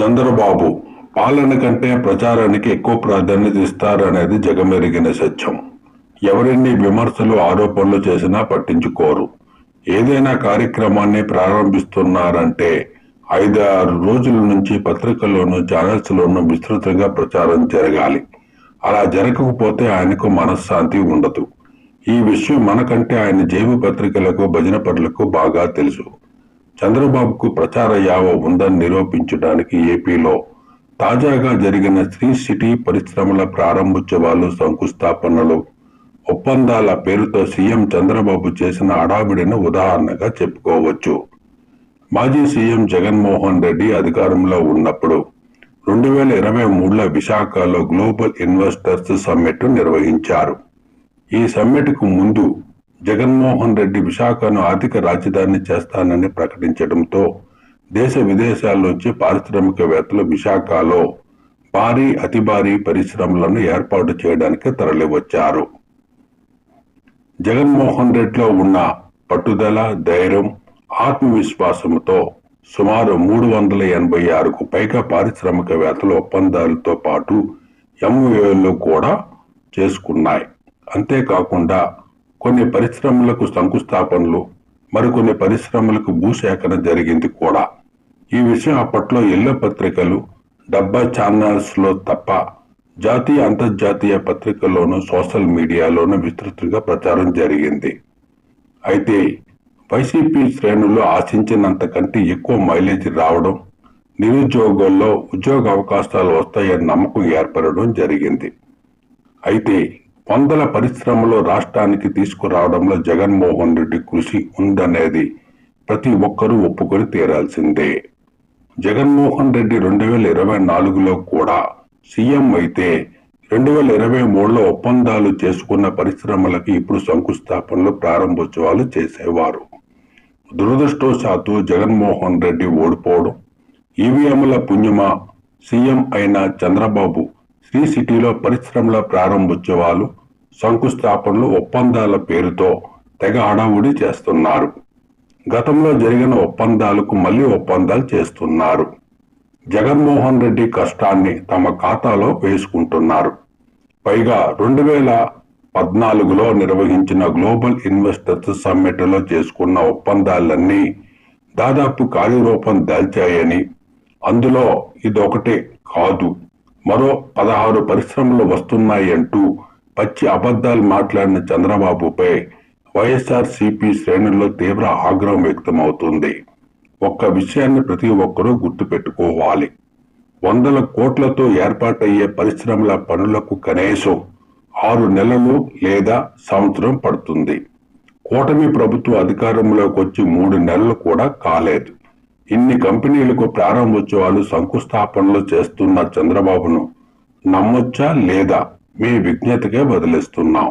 చంద్రబాబు పాలన కంటే ప్రచారానికి ఎక్కువ ప్రాధాన్యత ఇస్తారనేది జగమెరిగిన సత్యం. ఎవరిన్ని విమర్శలు ఆరోపణలు చేసినా పట్టించుకోరు. ఏదైనా కార్యక్రమాన్ని ప్రారంభిస్తున్నారంటే ఐదు ఆరు రోజుల నుంచి పత్రికల్లోనూ ఛానల్స్లోనూ విస్తృతంగా ప్రచారం జరగాలి. అలా జరగకపోతే ఆయనకు మనశ్శాంతి ఉండదు. ఈ విషయం మనకంటే ఆయన జేబు పత్రికలకు భజన పరులకు బాగా తెలుసు. చంద్రబాబుకు ప్రచార యావ ఉందని నిరూపించడానికి ఏపీలో తాజాగా జరిగిన శ్రీ సిటీ పరిశ్రమల ప్రారంభోత్సవాలు శంకుస్థాపనలు ఒప్పందాల పేరుతో సీఎం చంద్రబాబు చేసిన అడావిడిని ఉదాహరణగా చెప్పుకోవచ్చు. మాజీ సీఎం జగన్మోహన్ రెడ్డి అధికారంలో ఉన్నప్పుడు రెండు వేల ఇరవై మూడులో విశాఖలో గ్లోబల్ ఇన్వెస్టర్స్ సమ్మిట్ నిర్వహించారు. ఈ సమ్మిట్కు ముందు జగన్మోహన్ రెడ్డి విశాఖను ఆర్థిక రాజధాని చేస్తానని ప్రకటించడంతో దేశ విదేశాల నుంచి పారిశ్రామికవేత్తలు విశాఖలో భారీ అతి భారీ పరిశ్రమలను ఏర్పాటు చేయడానికి తరలివచ్చారు. జగన్మోహన్ రెడ్డిలో ఉన్న పట్టుదల ధైర్యం ఆత్మవిశ్వాసంతో సుమారు మూడు వందల ఎనభై ఆరుకు పైగా పారిశ్రామికవేత్తలు ఒప్పందాలతో పాటు ఎంఓఏలు కూడా చేసుకున్నాయి. అంతేకాకుండా కొన్ని పరిశ్రమలకు శంకుస్థాపనలు మరికొన్ని పరిశ్రమలకు భూసేకరణ జరిగింది కూడా. ఈ విషయం అప్పట్లో ఎల్లో పత్రికలు డబ్బా ఛానల్స్లో తప్ప జాతీయ అంతర్జాతీయ పత్రికల్లోనూ సోషల్ మీడియాలోనూ విస్తృతంగా ప్రచారం జరిగింది. అయితే వైసీపీ శ్రేణులు ఆశించినంతకంటే ఎక్కువ మైలేజ్ రావడం నిరుద్యోగుల్లో ఉద్యోగ అవకాశాలు వస్తాయని నమ్మకం ఏర్పడడం జరిగింది. అయితే వందల పరిశ్రమలు రాష్ట్రానికి తీసుకురావడంలో జగన్మోహన్ రెడ్డి కృషి ఉందనేది ప్రతి ఒక్కరూ ఒప్పుకొని తీరాల్సిందే. జగన్మోహన్ రెడ్డి రెండు వేల ఇరవై నాలుగులో కూడా సీఎం అయితే రెండు వేల ఇరవై మూడులో ఒప్పందాలు చేసుకున్న పరిశ్రమలకు ఇప్పుడు శంకుస్థాపనలు ప్రారంభోత్సవాలు చేసేవారు. దురదృష్టవశాత్తు జగన్మోహన్ రెడ్డి ఓడిపోవడం ఈవీఎంల పుణ్యమా సీఎం అయిన చంద్రబాబు శ్రీ సిటీలో పరిశ్రమల ప్రారంభోత్సవాలు శంకుస్థాపనలు ఒప్పందాల పేరుతో తెగ హడావుడి చేస్తున్నారు. గతంలో జరిగిన ఒప్పందాలకు మళ్ళీ ఒప్పందాలు చేస్తున్నారు. జగన్మోహన్ రెడ్డి కష్టాన్ని తమ ఖాతాలో వేసుకుంటున్నారు. పైగా రెండు వేల పద్నాలుగులో నిర్వహించిన గ్లోబల్ ఇన్వెస్టర్స్ సమ్మిట్లో చేసుకున్న ఒప్పందాలన్నీ దాదాపు కార్యరూపం దాల్చాయని అందులో ఇదొకటే కాదు మరో పదహారు పరిశ్రమలు వస్తున్నాయంటూ పచ్చి అబద్ధాలు మాట్లాడిన చంద్రబాబుపై వైఎస్ఆర్ సిపి శ్రేణుల్లో తీవ్ర ఆగ్రహం వ్యక్తమవుతుంది. ఒక్క విషయాన్ని ప్రతి ఒక్కరూ గుర్తుపెట్టుకోవాలి. వందల కోట్లతో ఏర్పాటయ్యే పరిశ్రమల పనులకు కనీసం ఆరు నెలలు లేదా సంవత్సరం పడుతుంది. కూటమి ప్రభుత్వ అధికారంలోకి వచ్చి మూడు నెలలు కూడా కాలేదు. ఇన్ని కంపెనీలకు ప్రారంభోత్సవాలు శంకుస్థాపనలు చేస్తున్న చంద్రబాబును నమ్మొచ్చా లేదా? మీ విజ్ఞతకే వదిలేస్తున్నాం